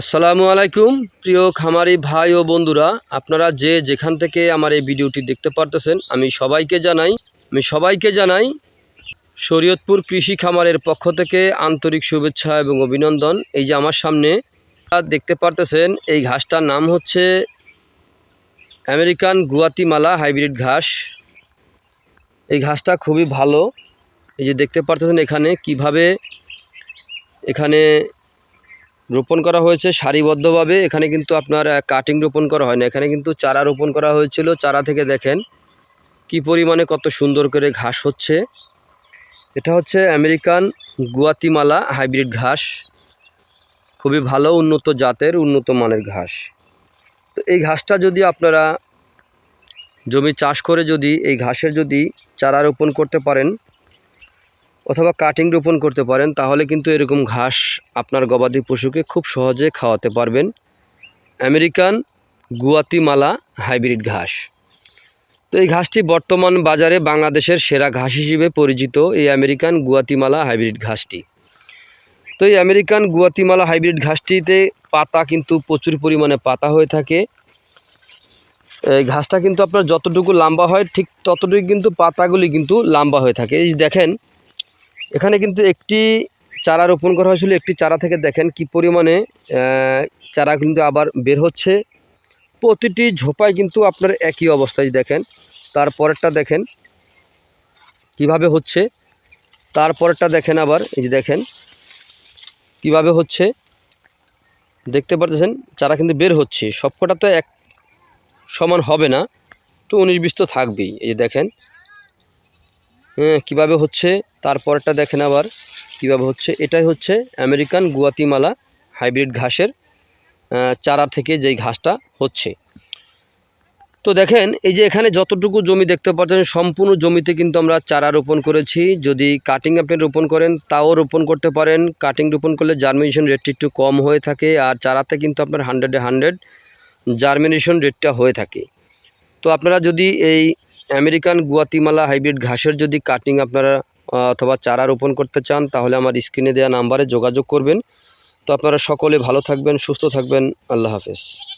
আসসালামু আলাইকুম, প্রিয় খামারি ভাই ও বন্ধুরা। আপনারা যে যেখান থেকে আমার এই ভিডিওটি দেখতে পারতেছেন, আমি সবাইকে জানাই, আমি সবাইকে জানাই শরীয়তপুর কৃষি খামারের পক্ষ থেকে আন্তরিক শুভেচ্ছা এবং অভিনন্দন। এই যে আমার সামনে দেখতে পারতেছেন, এই ঘাসটার নাম হচ্ছে আমেরিকান গুয়াতিমালা হাইব্রিড ঘাস। এই ঘাসটা খুবই ভালো। এই যে দেখতে পারতেছেন এখানে কীভাবে এখানে রোপণ করা হয়েছে সারিবদ্ধভাবে। এখানে কিন্তু আপনার কাটিং রোপণ করা হয় না এখানে কিন্তু চারা রোপণ করা হয়েছিল। চারা থেকে দেখেন কি পরিমাণে কত সুন্দর করে ঘাস হচ্ছে। এটা হচ্ছে আমেরিকান গুয়াতিমালা হাইব্রিড ঘাস। খুবই ভালো, উন্নত জাতের, উন্নত মানের ঘাস। তো এই ঘাসটা যদি আপনারা জমি চাষ করে যদি, এই ঘাসের যদি চারা রোপণ করতে পারেন অথবা কাটিং রোপণ করতে পারেন, তাহলে কিন্তু এরকম ঘাস আপনার গবাদি পশুকে খুব সহজে খাওয়াতে পারবেন। আমেরিকান গুয়াতিমালা হাইব্রিড ঘাস। তো এই ঘাসটি বর্তমান বাজারে বাংলাদেশের সেরা ঘাস হিসেবে পরিচিত এই আমেরিকান গুয়াতিমালা হাইব্রিড ঘাসটি। তো এই আমেরিকান গুয়াতিমালা হাইব্রিড ঘাসটিতে পাতা কিন্তু প্রচুর পরিমাণে পাতা হয়ে থাকে। এই ঘাসটা কিন্তু আপনার যতটুকু লম্বা হয়, ঠিক ততটুকু কিন্তু পাতাগুলি কিন্তু লম্বা হয়ে থাকে। এই দেখেন এখানে কিন্তু একটি চারা রোপণ করা হয়েছিল, একটি চারা থেকে দেখেন কি পরিমাণে চারা কিন্তু আবার বের হচ্ছে। প্রতিটি ঝোপায় কিন্তু আপনার একই অবস্থায় দেখেন। তারপরেরটা দেখেন কীভাবে হচ্ছে। তারপরেরটা দেখেন আবার, এই যে দেখেন কীভাবে হচ্ছে। দেখতে পারতেছেন, চারা কিন্তু বের হচ্ছে। সবকটা তো এক সমান হবে না, একটু উনিশ বিশ তো থাকবেই। এই যে দেখেন হ্যাঁ কীভাবে হচ্ছে। তারপরটা দেখেন আবার কীভাবে হচ্ছে। এটাই হচ্ছে আমেরিকান গুয়াতিমালা হাইব্রিড ঘাসের চারা থেকে যেই ঘাসটা হচ্ছে। তো দেখেন, এই যে এখানে যতটুকু জমি দেখতে পাচ্ছেন, সম্পূর্ণ জমিতে কিন্তু আমরা চারা রোপণ করেছি। যদি কাটিং আপনি রোপণ করেন, তাও রোপণ করতে পারেন। কাটিং রোপণ করলে জার্মিনেশন রেটটি একটু কম হয়ে থাকে আর চারাতে কিন্তু আপনার হান্ড্রেডে হান্ড্রেড জার্মিনেশন রেটটা হয়ে থাকে। তো আপনারা যদি এই আমেরিকান গুয়াতিমালা হাইব্রিড ঘাসের যদি কাটিং আপনারা অথবা চারা রোপণ করতে চান, তাহলে আমার স্ক্রিনে দেওয়া নাম্বারে যোগাযোগ করবেন। তো আপনারা সকলে ভালো থাকবেন, সুস্থ থাকবেন। আল্লাহ হাফেজ।